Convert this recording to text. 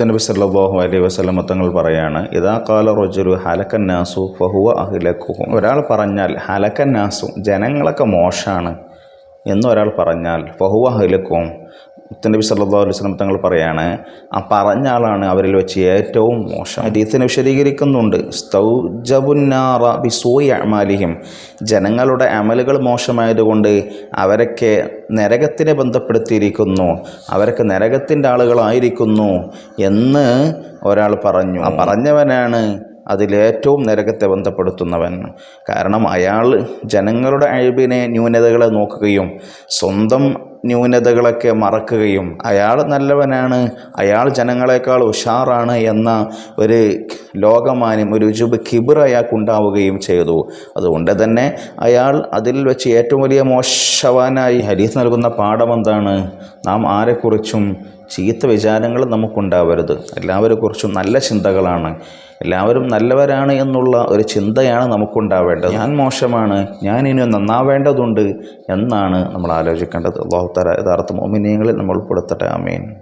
നബി സല്ലല്ലാഹു അലൈഹി വസ്ലം തങ്ങൾ പറയാണ് ഇതാ കാല റൊജുരു ഹലക്കൻ നാസു ഫഹുവ അഹിലക്കുഹും. ഒരാൾ പറഞ്ഞാൽ ഹലക്കൻ നാസു ജനങ്ങളൊക്കെ മോശമാണ് എന്നൊരാൾ പറഞ്ഞാൽ ഫഹുവ അഹിലക്കും. നബി സല്ലാ അലൈഹി സ്വലം തങ്ങൾ പറയാണ് ആ പറഞ്ഞ ആളാണ് അവരിൽ വെച്ച് ഏറ്റവും മോശം. ഹദീസിനെ വിശദീകരിക്കുന്നുണ്ട്. സ്തൗജബുന്നാറ ബിസോയി അമാലിഹിം ജനങ്ങളുടെ അമലുകൾ മോശമായതുകൊണ്ട് അവരൊക്കെ നരകത്തിനെ ബന്ധപ്പെടുത്തിയിരിക്കുന്നു. അവരൊക്കെ നരകത്തിന്റെ ആളുകളായിരിക്കുന്നു എന്ന് ഒരാൾ പറഞ്ഞു. ആ പറഞ്ഞവനാണ് അതിലേറ്റവും നരകത്തെ ബന്ധപ്പെടുത്തുന്നവൻ. കാരണം അയാൾ ജനങ്ങളുടെ അഴിവിനെ ന്യൂനതകളെ നോക്കുകയും സ്വന്തം ന്യൂനതകളൊക്കെ മറക്കുകയും അയാൾ നല്ലവനാണ് അയാൾ ജനങ്ങളെക്കാൾ ഉഷാറാണ് എന്ന ഒരു ലോകമാന്യം ഒരു ജുബ് കിബിർ അയാൾക്കുണ്ടാവുകയും ചെയ്തു. അതുകൊണ്ട് തന്നെ അയാൾ അതിൽ വെച്ച് ഏറ്റവും വലിയ മോശവാനായി ഹരീസ് നൽകുന്ന പാഠം എന്താണ് നാം ആരെക്കുറിച്ചും ചീത്ത വിചാരങ്ങൾ നമുക്കുണ്ടാവരുത്. എല്ലാവരെക്കുറിച്ചും നല്ല ചിന്തകളാണ്. എല്ലാവരും നല്ലവരാണ് എന്നുള്ള ഒരു ചിന്തയാണ് നമുക്കുണ്ടാവേണ്ടത്. ഞാൻ മോശമാണ് ഞാൻ ഇനി നന്നാവേണ്ടതുണ്ട് എന്നാണ് നമ്മൾ ആലോചിക്കേണ്ടത്. ബഹുത്തര യഥാർത്ഥ മോമിനിയങ്ങളിൽ നമ്മൾ ഉൾപ്പെടുത്തട്ടെ. ആമീൻ.